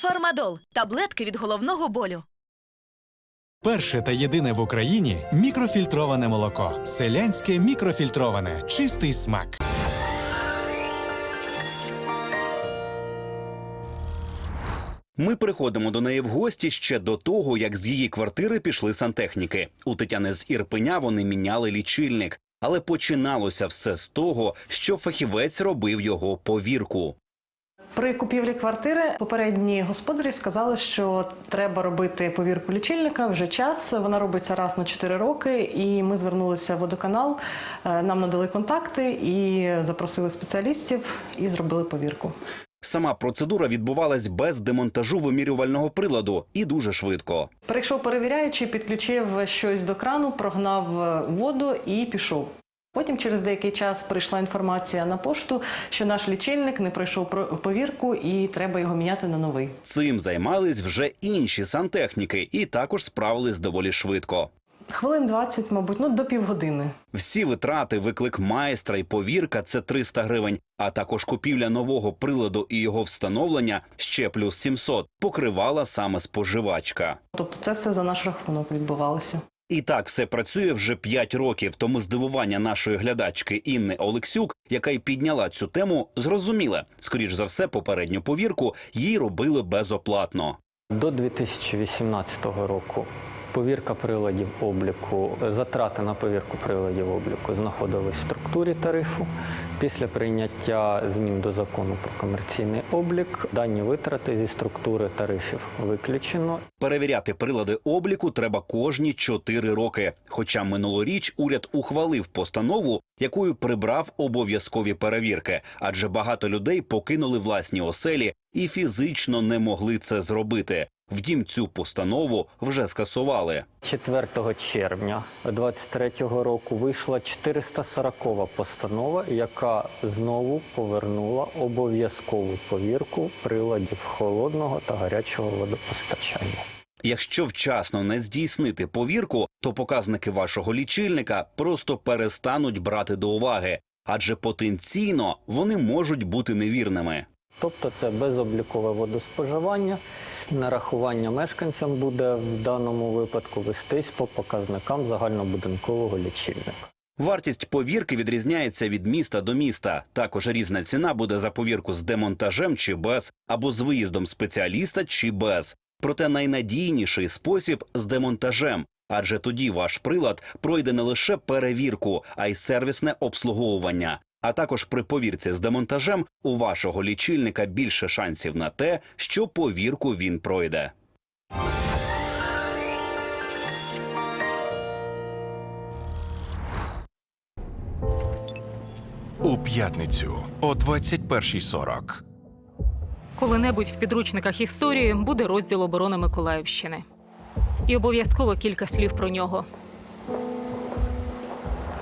Фармадол таблетки від головного болю. Перше та єдине в Україні мікрофільтроване молоко. Селянське мікрофільтроване. Чистий смак. Ми приходимо до неї в гості ще до того, як з її квартири пішли сантехніки. У Тетяни з Ірпеня вони міняли лічильник, але починалося все з того, що фахівець робив його повірку. При купівлі квартири попередні господарі сказали, що треба робити повірку лічильника вже час. Вона робиться раз на 4 роки, і ми звернулися в водоканал. е, Нам надали контакти і запросили спеціалістів і зробили повірку. Сама процедура відбувалась без демонтажу вимірювального приладу і дуже швидко. Прийшов перевіряючий, підключив щось до крану, прогнав е, воду і пішов. Потім через деякий час прийшла інформація на пошту, що наш лічильник не пройшов про- повірку і треба його міняти на новий. Цим займались вже інші сантехніки і також справились доволі швидко. Хвилин 20, мабуть, ну до півгодини. Всі витрати, виклик майстра і повірка це 300 гривень, а також купівля нового приладу і його встановлення ще плюс 700 покривала саме споживачка. Тобто це все за наш рахунок відбувалося. І так все працює вже 5 років. Тому здивування нашої глядачки Інни Олексюк, яка й підняла цю тему, зрозуміле. Скоріш за все, попередню повірку їй робили безоплатно. До 2018 року повірка приладів обліку, затрати на повірку приладів обліку знаходились в структурі тарифу. Після прийняття змін до закону про комерційний облік дані витрати зі структури тарифів виключено. Перевіряти прилади обліку треба кожні 4 роки. Хоча минулоріч уряд ухвалив постанову, якою прибрав обов'язкові перевірки, адже багато людей покинули власні оселі і фізично не могли це зробити. Втім, цю постанову вже скасували. 4 червня 2023 року вийшла 440 постанова, яка знову повернула обов'язкову повірку приладів холодного та гарячого водопостачання. Якщо вчасно не здійснити повірку, то показники вашого лічильника просто перестануть брати до уваги, адже потенційно вони можуть бути невірними. Тобто це безоблікове водоспоживання. Нарахування мешканцям буде в даному випадку вестись по показникам загальнобудинкового лічильника. Вартість повірки відрізняється від міста до міста. Також різна ціна буде за повірку з демонтажем чи без, або з виїздом спеціаліста чи без. Проте найнадійніший спосіб з демонтажем, адже тоді ваш прилад пройде не лише перевірку, а й сервісне обслуговування. А також при повірці з демонтажем у вашого лічильника більше шансів на те, що повірку він пройде. У п'ятницю о 21.40. Коли-небудь в підручниках історії буде розділ оборони Миколаївщини. І обов'язково кілька слів про нього.